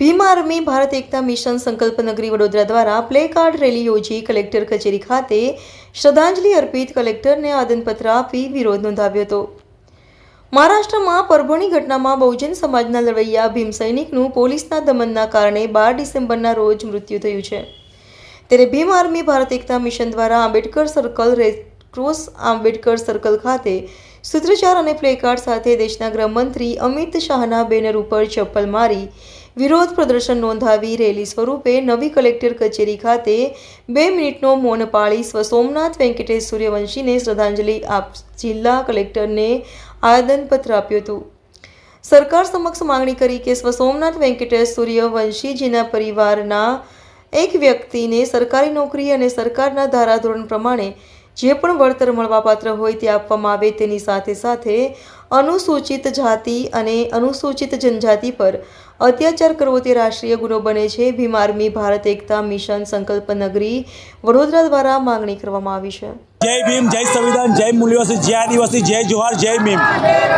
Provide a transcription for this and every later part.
Bhim army Bharat Ekta mission સંકલ્પ નગરી વડોદરા દ્વારા પ્લે કાર્ડ રેલી યોજી કલેક્ટર કચેરી ખાતે શ્રદ્ધાંજલિ અર્પિત કલેક્ટરને આદનપત્ર આપી વિરોધ નોંધાવ્યો હતો. મહારાષ્ટ્રમાં પરભણી ઘટનામાં બહુજન સમાજના લડવૈયા ભીમ સૈનિકનું પોલીસના દમનના કારણે બાર ડિસેમ્બરના રોજ મૃત્યુ થયું છે. ત્યારે ભીમ આર્મી ભારત એકતા મિશન દ્વારા Ambedkar circle red cross Ambedkar circle ખાતે સૂત્રચાર અને પ્લેકાર્ડ સાથે દેશના ગૃહમંત્રી અમિત શાહના બેનર ઉપર ચપ્પલ મારી વિરોધ પ્રદર્શન નોંધાવી રેલી સ્વરૂપે નવી કલેક્ટર કચેરી ખાતે બે મિનિટનો મૌન પાળી સ્વ સોમનાથ વેંકટેશ સૂર્યવંશીને શ્રદ્ધાંજલિ આપ જિલ્લા કલેક્ટરને આવેદનપત્ર આપ્યું હતું. સરકાર સમક્ષ માંગણી કરી કે સ્વ સોમનાથ વેંકટેશ સૂર્યવંશીજીના પરિવારના એક વ્યક્તિને સરકારી નોકરી અને સરકારના ધારાધોરણ પ્રમાણે જે પણ વળતર મળવાપાત્ર હોય તે આપવામાં આવે તેની સાથે સાથે અનુસૂચિત જાતિ અને અનુસૂચિત જનજાતિ પર અત્યાચાર કરવો તે રાષ્ટ્રીય ગુનો બને છે. ભીમ આર્મી ભારત એકતા મિશન સંકલ્પ નગરી વડોદરા દ્વારા માંગણી કરવામાં આવી છે. જય ભીમ, જય સંવિધાન, જય મૂલ્યવાસી, જય આદિવાસી, જય જોહાર, જય ભીમ.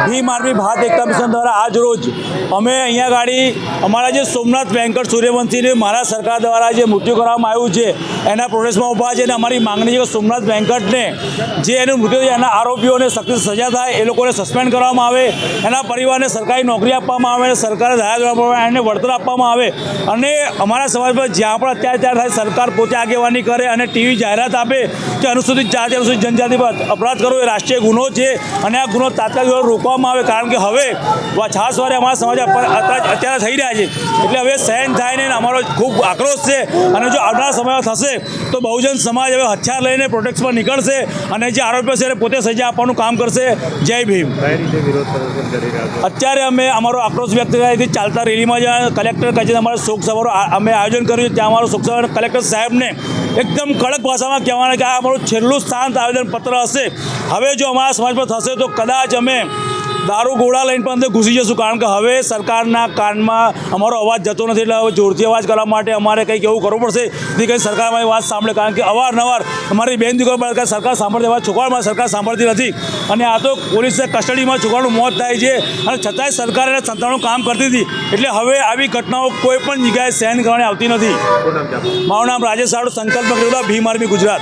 ભીમ આર્મી ભારત એકતા મિશન દ્વારા આજ રોજ અમે અહીંયા ગાડી અમારા જે સોમનાથ વેંકટ સૂર્યવંશીને મારા સરકાર દ્વારા જે મૃત્યુ કરવામાં આવ્યું છે, એના પ્રોટેસ્ટમાં ઊભા છે અને અમારી માંગણી છે કે સોમનાથ વેંકટને જે એનું મૃત્યુ એના આરોપીઓને સખત સજા થાય, એ લોકોને સસ્પેન્ડ કરવામાં આવે, એના પરિવારને સરકારી નોકરી આપવામાં આવે અને સરકારે ધારા કરવામાં એને વળતર આપવામાં આવે. અને અમારા સમાજમાં જ્યાં પણ અત્યારે ત્યારે થાય, સરકાર પોતે આગેવાની કરે અને ટીવી જાહેરાત આપે કે અનુસૂચિત જાતિ અનુસૂચિત જનજાતિ પર અપરાધ કરવો એ રાષ્ટ્રીય ગુનો છે અને આ ગુનો તાત્કાલિક રોકવામાં આવે કારણ કે હવે છાસવારે અમારા સમાજ અત્યારે થઈ રહ્યા છે. એટલે હવે સહન થાય ને અમારો ખૂબ આક્રોશ છે. અને જો આવનારા સમયમાં થશે તો બહુજન સમાજ હવે હથિયાર લઈને પ્રોટેક્ટ પર નીકળશે અને જે આરોપીઓ છે પોતે સજા આપવાનું કામ કરશે. જય ભીમ. અત્યારે અમે અમારો આક્રોશ વ્યક્ત કર્યાથી ચાલતા રેલીમાં જ્યાં કલેક્ટર કચેરી અમારે શોક સભારો અમે આયોજન કર્યું છે. ત્યાં અમારો શોક સભા કલેક્ટર સાહેબને એકદમ કડક ભાષામાં કહેવાના કે આ અમારું છેલ્લું શાંત આવેદનપત્ર હશે. હવે જો અમારા સમાજમાં થશે તો કદાચ અમે દારૂ ગોળા લઈને પણ અંદર ઘૂસી જશું. કારણ કે હવે સરકારના કાનમાં અમારો અવાજ જતો નથી. એટલે હવે જોરથી અવાજ કરવા માટે અમારે કંઈક એવું કરવું પડશે. જેથી કંઈ સરકાર અમારી વાત સાંભળે. કારણ કે અવારનવાર અમારી બેન દીકરો સરકાર સાંભળતી એવા છોકરાઓમાં સરકાર સાંભળતી નથી. અને આ તો પોલીસને કસ્ટડીમાં છોકરાનું મોત થાય છે. અને છતાંય સરકાર એને સંતાણું કામ કરતી હતી. એટલે હવે આવી ઘટનાઓ કોઈ પણ જગ્યાએ સહન કરવાની આવતી નથી? મારું નામ રાજેશ સાડુ સંકલ્પ ભીમ આર્મી ગુજરાત.